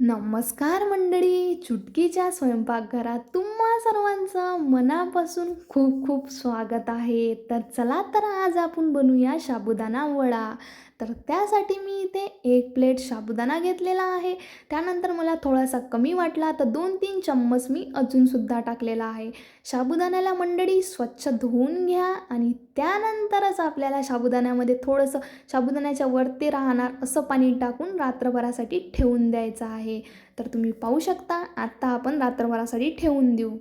नमस्कार मंडळी चुटकीच्या स्वयंपाकघरात तुम्हा सर्वांचं मनापासून खूप खूप स्वागत आहे. तर चला तर आज आपण बनवूया साबुदाणा वडा. तर त्यासाठी मी इथे एक प्लेट साबुदाणा घेतलेला आहे. त्यानंतर मला थोडासा कमी वाटला तर दोन तीन चम्मच मी अजूनसुद्धा टाकलेला आहे. साबुदाण्याला मंडळी स्वच्छ धुवून घ्या आणि त्यानंतरच आपल्याला साबुदाण्यामध्ये थोडंसं साबुदाण्याच्या वरती राहणार असं पाणी टाकून रात्रभरासाठी ठेवून द्यायचं आहे. तर तुम्ही पाहू शकता आत्ता आपण रात्रभरासाठी ठेवून देऊ.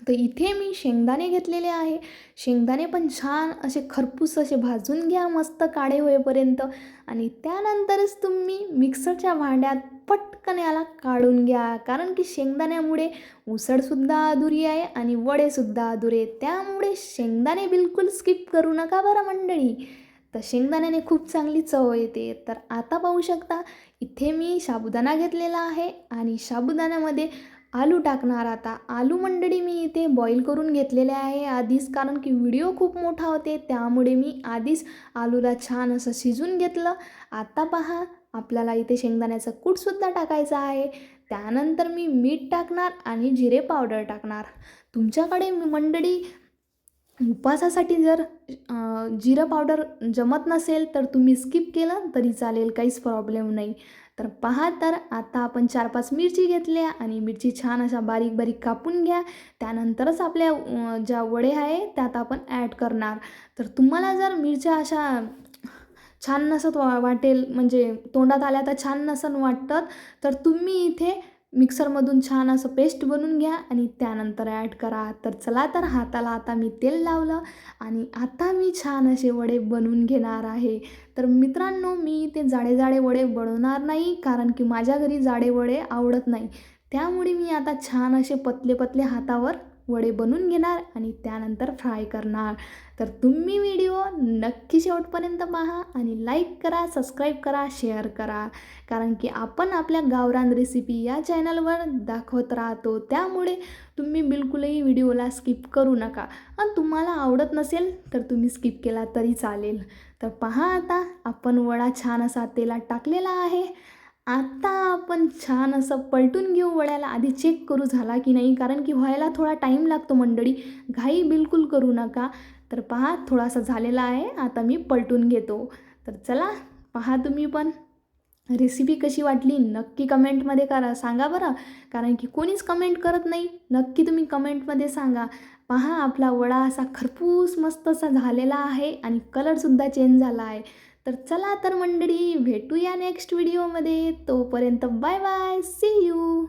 तर इथे मी शेंगदाणे घेतलेले आहे. शेंगदाणे पण छान असे खरपूस असे भाजून घ्या मस्त काळे होईपर्यंत. आणि त्यानंतरच तुम्ही मिक्सरच्या भांड्यात पटकन याला काढून घ्या. कारण की शेंगदाण्यामुळे उसळसुद्धा अधुरी आहे आणि वडेसुद्धा अधुरे त्यामुळे शेंगदाणे बिलकुल स्किप करू नका बरं मंडळी. तर शेंगदाण्याने खूप चांगली चव येते. तर आता पाहू शकता इथे मी साबुदाणा घेतलेला आहे आणि साबुदाण्यामध्ये आलू टाकणार आता. आलू मंडळी मी इथे बॉईल करून घेतलेले आहे. आधीच कारण की व्हिडिओ खूप मोठा होते त्यामुळे मी आधीच आलूला छान असं शिजून घेतलं. आता पहा आपल्याला इथे शेंगदाण्याचं कूटसुद्धा टाकायचं आहे. त्यानंतर मी मीठ टाकणार आणि जिरे पावडर टाकणार. तुमच्याकडे मंडळी उपवासासाठी जर जिरं पावडर जमत नसेल तर तुम्ही स्किप केलं तरी चालेल काहीच प्रॉब्लेम नाही. तर पहा तर आता आपण चार पाच मिरची घेतल्या आणि मिरची छान अशा बारीक बारीक कापून घ्या. त्यानंतरच आपल्या ज्या वडे आहे त्यात आपण ॲड करणार. तर तुम्हाला जर मिरच्या अशा छान नसत वा वाटेल म्हणजे तोंडात आल्या तर छान नसन वाटतं तर तुम्ही इथे मिक्सरमधून छान असं पेस्ट बनवून घ्या आणि त्यानंतर ॲड करा. तर चला तर हाताला आता मी तेल लावलं आणि आता मी छान असे वडे बनवून घेणार आहे. तर मित्रांनो मी ते जाडे जाडे वडे बनवणार नाही कारण की माझ्या घरी जाडे वडे आवडत नाही. त्यामुळे मी आता छान असे पतले पतले हातावर वडे बनवून घेणार आणि त्यानंतर फ्राय करणार. तर तुम्ही व्हिडिओ नक्की शेवटपर्यंत पहा आणि लाईक करा सबस्क्राईब करा शेअर करा. कारण की आपण आपल्या गावरान रेसिपी या चॅनलवर दाखवत राहतो. त्यामुळे तुम्ही बिलकुलही व्हिडिओला स्किप करू नका. आणि तुम्हाला आवडत नसेल तर तुम्ही स्किप केला तरी चालेल. तर पहा आता आपण वडा छान असा तेलात टाकलेला आहे. आता आपण छान असं पलटून घेऊ वड्याला. आधी चेक करू झाला की नाही? कारण की व्हायला थोडा टाईम लागतो मंडळी. घाई बिलकुल करू नका. तर पहा थोडासा झालेला आहे. आता मी पलटून घेतो. तर चला पहा तुम्ही पण. रेसिपी कशी वाटली? नक्की कमेंटमध्ये करा सांगा बरं. कारण की कोणीच कमेंट करत नाही. नक्की तुम्ही कमेंटमध्ये सांगा. पहा आपला वडा असा खरपूस मस्त असा झालेला आहे आणि कलरसुद्धा चेंज झाला आहे. तर चला तर मंडळी भेटूया नेक्स्ट व्हिडिओमध्ये तोपर्यंत बाय बाय सी यू